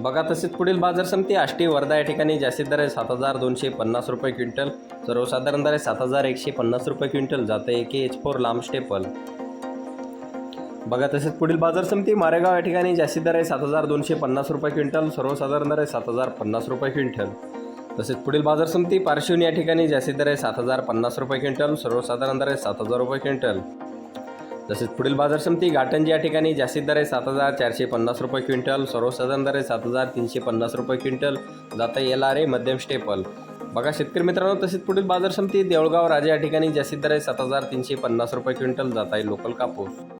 बघा तसेच पुढील बाजार समिती आष्टी वर्धा या ठिकाणी जास्तीत दर आहे सात हजार दोनशे पन्नास रुपये क्विंटल. सर्वसाधारण दर आहे सात हजार एकशे पन्नास रुपये क्विंटल. जातं एक एच फोर लांब स्टेपल. बघा तसेच पुढील बाजार समिती मारेगाव या ठिकाणी जास्तीत दर आहे सात हजार दोनशे पन्नास रुपये क्विंटल. सर्वसाधारण दर आहे सात हजार पन्नास रुपये क्विंटल. तसेच पुढील बाजार समिती पारशिवनी या ठिकाणी जास्तीत दर आहे सात हजार पन्नास रुपये क्विंटल. सर्वसाधारण दर आहे सात हजार रुपये क्विंटल. तसेच पुढील बाजार समिती घाटंजी या ठिकाणी जास्तीत दर आहे सात हजार चारशे पन्नास रुपये क्विंटल सर्वसाधारण दर आहे सात हजार तीनशे पन्नास रुपये क्विंटल जाता एल आर ए मध्यम स्टेपल. बघा शेतकरी मित्रांनो तसेच पुढील बाजार समिती देवळगाव राजा या ठिकाणी जास्तीत दर आहे सात हजार तीनशे पन्नास रुपये क्विंटल जात आहे लोकल कापूस.